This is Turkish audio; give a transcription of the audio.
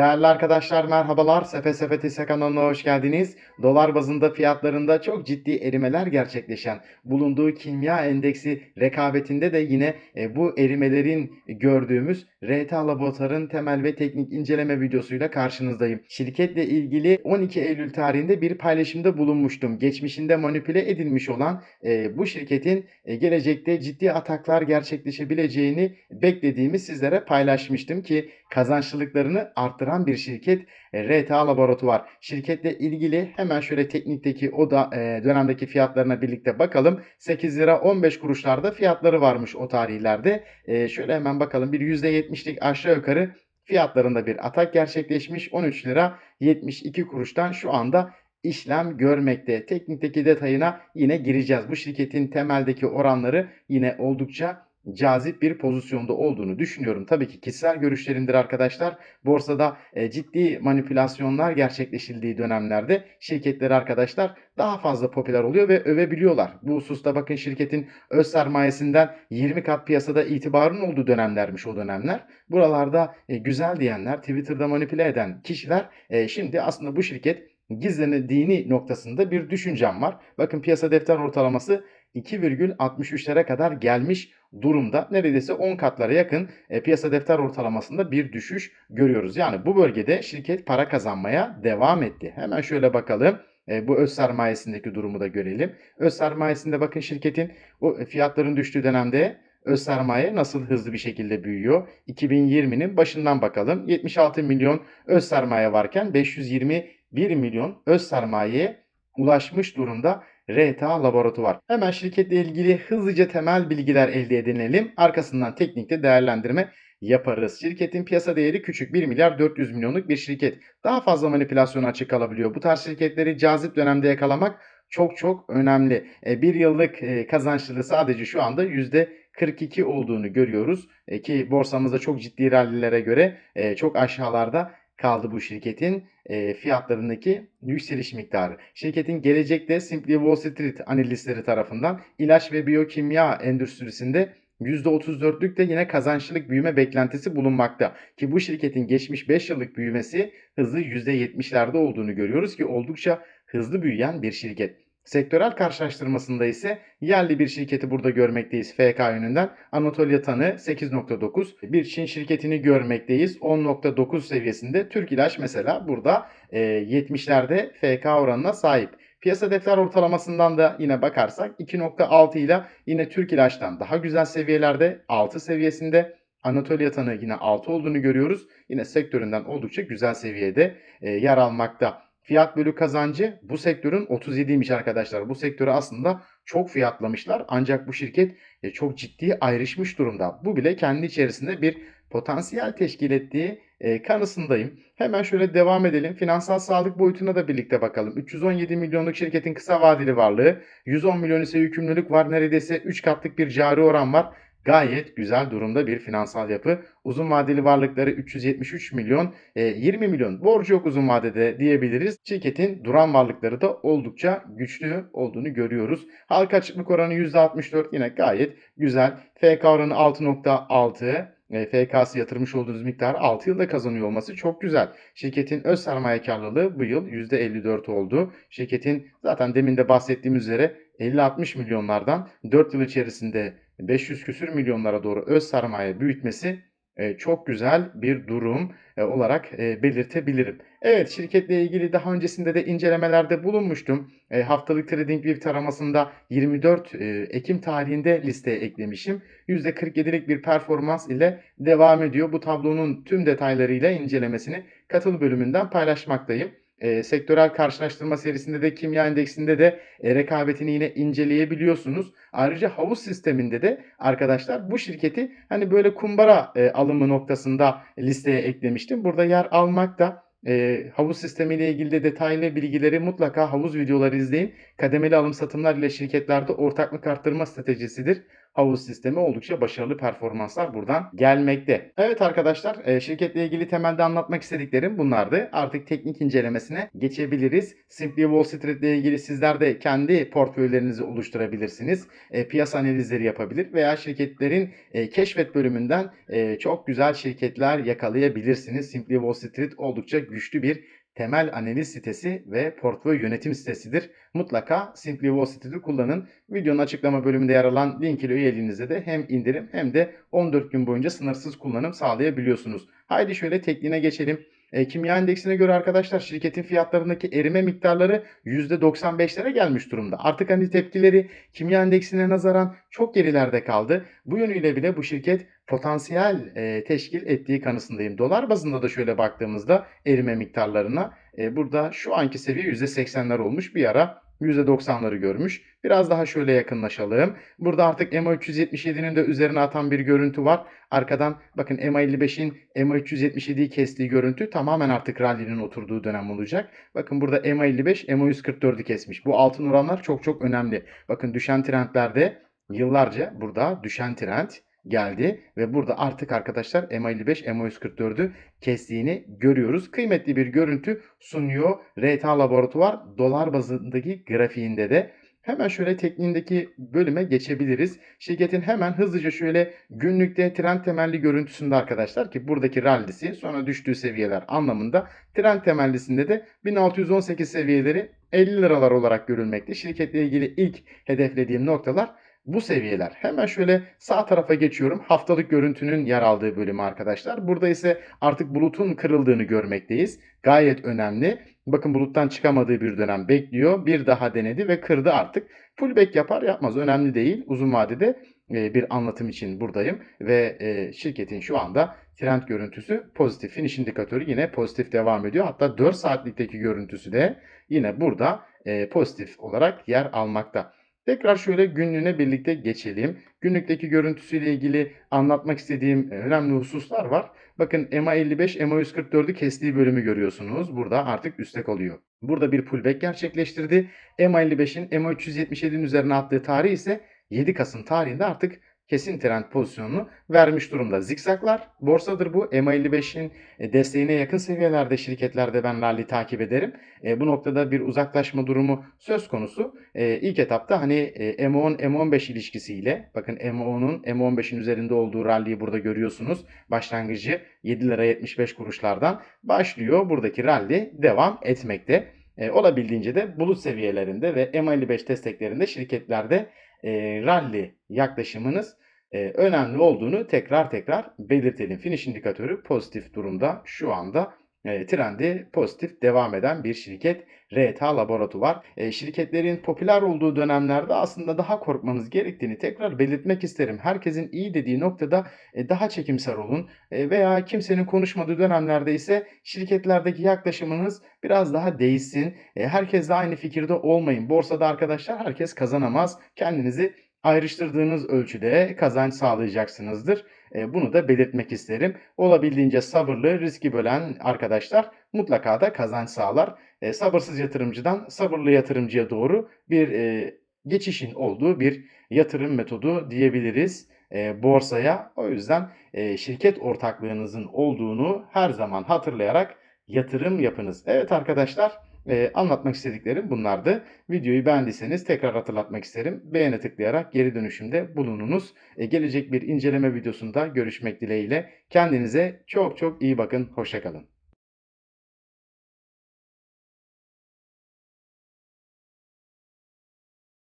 Değerli arkadaşlar merhabalar. Sefe Sepeti kanalına hoş geldiniz. Dolar bazında fiyatlarında çok ciddi erimeler gerçekleşen bulunduğu kimya endeksi rekabetinde de yine e, bu erimelerin gördüğümüz RTA Laboratuvar'ın temel ve teknik inceleme videosuyla karşınızdayım. Şirketle ilgili 12 Eylül tarihinde bir paylaşımda bulunmuştum. Geçmişinde manipüle edilmiş olan e, bu şirketin e, gelecekte ciddi ataklar gerçekleşebileceğini beklediğimi sizlere paylaşmıştım ki kazançlılıklarını arttıran bir şirket e, RTA Laboratuvar. Şirketle ilgili hemen şöyle teknikteki o da e, dönemdeki fiyatlarına birlikte bakalım. 8 lira 15 kuruşlarda fiyatları varmış o tarihlerde. E, şöyle hemen bakalım bir %70'lik aşağı yukarı fiyatlarında bir atak gerçekleşmiş. 13 lira 72 kuruştan şu anda işlem görmekte. Teknikteki detayına yine gireceğiz. Bu şirketin temeldeki oranları yine oldukça cazip bir pozisyonda olduğunu düşünüyorum. Tabii ki kişisel görüşlerimdir arkadaşlar. Borsada e, ciddi manipülasyonlar gerçekleşildiği dönemlerde şirketler arkadaşlar daha fazla popüler oluyor ve övebiliyorlar. Bu hususta bakın şirketin öz sermayesinden 20 kat piyasada itibarın olduğu dönemlermiş o dönemler. Buralarda e, güzel diyenler, Twitter'da manipüle eden kişiler e, şimdi aslında bu şirket gizlendiğini noktasında bir düşüncem var. Bakın piyasa defter ortalaması 2,63'lere kadar gelmiş durumda. Neredeyse 10 katlara yakın e, piyasa defter ortalamasında bir düşüş görüyoruz. Yani bu bölgede şirket para kazanmaya devam etti. Hemen şöyle bakalım. E, bu öz sermayesindeki durumu da görelim. Öz sermayesinde bakın şirketin o fiyatların düştüğü dönemde öz sermaye nasıl hızlı bir şekilde büyüyor? 2020'nin başından bakalım. 76 milyon öz sermaye varken 521 milyon öz sermayeye ulaşmış durumda RTA Laboratuvar. Hemen şirketle ilgili hızlıca temel bilgiler elde edinelim. Arkasından teknikte değerlendirme yaparız. Şirketin piyasa değeri küçük 1 milyar 400 milyonluk bir şirket. Daha fazla manipülasyona açık kalabiliyor. Bu tarz şirketleri cazip dönemde yakalamak çok çok önemli. E, bir yıllık e, kazançlılığı sadece şu anda %42 olduğunu görüyoruz. E, ki borsamızda çok ciddi rallilere göre çok aşağılarda kaldı bu şirketin e, fiyatlarındaki yükseliş miktarı. Şirketin gelecekte Simply Wall Street analistleri tarafından ilaç ve biyokimya endüstrisinde %34'lük de yine kazançlılık büyüme beklentisi bulunmakta. Ki bu şirketin geçmiş 5 yıllık büyümesi hızı %70'lerde olduğunu görüyoruz ki oldukça hızlı büyüyen bir şirket. Sektörel karşılaştırmasında ise yerli bir şirketi burada görmekteyiz FK yönünden. Anatolia Tanı 8.9. Bir Çin şirketini görmekteyiz 10.9 seviyesinde. Türk İlaç mesela burada 70'lerde e, FK oranına sahip. Piyasa defter ortalamasından da yine bakarsak 2.6 ile yine Türk İlaç'tan daha güzel seviyelerde 6 seviyesinde. Anatolia Tanı yine 6 olduğunu görüyoruz. Yine sektöründen oldukça güzel seviyede e, yer almakta. Fiyat bölü kazancı bu sektörün 37'ymiş arkadaşlar. Bu sektörü aslında çok fiyatlamışlar. Ancak bu şirket e, çok ciddi ayrışmış durumda. Bu bile kendi içerisinde bir potansiyel teşkil ettiği e, kanısındayım. Hemen şöyle devam edelim. Finansal sağlık boyutuna da birlikte bakalım. 317 milyonluk şirketin kısa vadeli varlığı, 110 milyon ise yükümlülük var. Neredeyse 3 katlık bir cari oran var. Gayet güzel durumda bir finansal yapı. Uzun vadeli varlıkları 373 milyon, 20 e, milyon borcu yok uzun vadede diyebiliriz. Şirketin duran varlıkları da oldukça güçlü olduğunu görüyoruz. Halka açıklık oranı %64 yine gayet güzel. FK oranı 6.6. E, FK'sı yatırmış olduğunuz miktar 6 yılda kazanıyor olması çok güzel. Şirketin öz sermaye karlılığı bu yıl %54 oldu. Şirketin zaten demin de bahsettiğim üzere 50-60 milyonlardan 4 yıl içerisinde 500 küsür milyonlara doğru öz sermaye büyütmesi e, çok güzel bir durum e, olarak e, belirtebilirim. Evet şirketle ilgili daha öncesinde de incelemelerde bulunmuştum. Haftalık TradingView taramasında 24 Ekim tarihinde listeye eklemişim. %47'lik bir performans ile devam ediyor. Bu tablonun tüm detaylarıyla incelemesini katıl bölümünden paylaşmaktayım e, sektörel karşılaştırma serisinde de kimya endeksinde de e, rekabetini yine inceleyebiliyorsunuz. Ayrıca havuz sisteminde de arkadaşlar bu şirketi hani böyle kumbara e, alımı noktasında listeye eklemiştim. Burada yer almakta. E, havuz sistemi ile ilgili de detaylı bilgileri mutlaka havuz videoları izleyin. Kademeli alım satımlar ile şirketlerde ortaklık arttırma stratejisidir. Havuz sistemi oldukça başarılı performanslar buradan gelmekte. Evet arkadaşlar e, şirketle ilgili temelde anlatmak istediklerim bunlardı. Artık teknik incelemesine geçebiliriz. Simply Wall Street ile ilgili sizler de kendi portföylerinizi oluşturabilirsiniz. E, piyasa analizleri yapabilir veya şirketlerin e, keşfet bölümünden çok güzel şirketler yakalayabilirsiniz. Simply Wall Street oldukça güçlü bir temel analiz sitesi ve portföy yönetim sitesidir. Mutlaka Simply Wall Street'i kullanın. Videonun açıklama bölümünde yer alan link ile üyeliğinizde de hem indirim hem de 14 gün boyunca sınırsız kullanım sağlayabiliyorsunuz. Haydi şöyle tekniğine geçelim. E, kimya endeksine göre arkadaşlar şirketin fiyatlarındaki erime miktarları %95'lere gelmiş durumda. Artık hani tepkileri kimya endeksine nazaran çok gerilerde kaldı. Bu yönüyle bile bu şirket potansiyel e, teşkil ettiği kanısındayım. Dolar bazında da şöyle baktığımızda erime miktarlarına e, burada şu anki seviye %80'ler olmuş. Bir ara %90'ları görmüş. Biraz daha şöyle yakınlaşalım. Burada artık EMA 377'nin de üzerine atan bir görüntü var. Arkadan bakın EMA 55'in EMA 377'yi kestiği görüntü tamamen artık rally'nin oturduğu dönem olacak. Bakın burada EMA 55 EMA 144'ü kesmiş. Bu altın oranlar çok çok önemli. Bakın düşen trendlerde yıllarca burada düşen trend geldi ve burada artık arkadaşlar MA55, MA144'ü kestiğini görüyoruz. Kıymetli bir görüntü sunuyor RTA Laboratuvar dolar bazındaki grafiğinde de. Hemen şöyle tekniğindeki bölüme geçebiliriz. Şirketin hemen hızlıca şöyle günlükte trend temelli görüntüsünde arkadaşlar ki buradaki rallisi sonra düştüğü seviyeler anlamında trend temellisinde de 1618 seviyeleri 50 liralar olarak görülmekte. Şirketle ilgili ilk hedeflediğim noktalar bu seviyeler. Hemen şöyle sağ tarafa geçiyorum. Haftalık görüntünün yer aldığı bölümü arkadaşlar. Burada ise artık bulutun kırıldığını görmekteyiz. Gayet önemli. Bakın buluttan çıkamadığı bir dönem bekliyor. Bir daha denedi ve kırdı artık. Pullback yapar yapmaz önemli değil. Uzun vadede e, bir anlatım için buradayım. Ve e, şirketin şu anda trend görüntüsü pozitif. Finish indikatörü yine pozitif devam ediyor. Hatta 4 saatlikteki görüntüsü de yine burada e, pozitif olarak yer almakta. Tekrar şöyle günlüğüne birlikte geçelim. Günlükteki görüntüsüyle ilgili anlatmak istediğim önemli hususlar var. Bakın EMA 55, EMA 144'ü kestiği bölümü görüyorsunuz. Burada artık üstte kalıyor. Burada bir pullback gerçekleştirdi. EMA 55'in EMA 377'nin üzerine attığı tarih ise 7 Kasım tarihinde artık kesin trend pozisyonunu vermiş durumda. Zikzaklar borsadır bu. EMA 55'in e, desteğine yakın seviyelerde şirketlerde ben rally takip ederim. E, bu noktada bir uzaklaşma durumu söz konusu. E, ilk etapta hani e, M10 M15 ilişkisiyle bakın M10'un M15'in üzerinde olduğu rally'yi burada görüyorsunuz. Başlangıcı 7 lira 75 kuruşlardan başlıyor. Buradaki rally devam etmekte. E, olabildiğince de bulut seviyelerinde ve M55 desteklerinde şirketlerde e, rally yaklaşımınız e, önemli olduğunu tekrar tekrar belirtelim. Finish indikatörü pozitif durumda şu anda e, trendi pozitif devam eden bir şirket RTA Laboratuvar. E, şirketlerin popüler olduğu dönemlerde aslında daha korkmanız gerektiğini tekrar belirtmek isterim. Herkesin iyi dediği noktada e, daha çekimser olun e, veya kimsenin konuşmadığı dönemlerde ise şirketlerdeki yaklaşımınız biraz daha değişsin. E, herkesle aynı fikirde olmayın. Borsada arkadaşlar herkes kazanamaz. Kendinizi ayrıştırdığınız ölçüde kazanç sağlayacaksınızdır. Bunu da belirtmek isterim. Olabildiğince sabırlı, riski bölen arkadaşlar mutlaka da kazanç sağlar. Sabırsız yatırımcıdan sabırlı yatırımcıya doğru bir geçişin olduğu bir yatırım metodu diyebiliriz borsaya. O yüzden şirket ortaklığınızın olduğunu her zaman hatırlayarak yatırım yapınız. Evet arkadaşlar e, anlatmak istediklerim bunlardı. Videoyu beğendiyseniz tekrar hatırlatmak isterim. Beğene tıklayarak geri dönüşümde bulununuz. E, gelecek bir inceleme videosunda görüşmek dileğiyle. Kendinize çok çok iyi bakın. Hoşçakalın.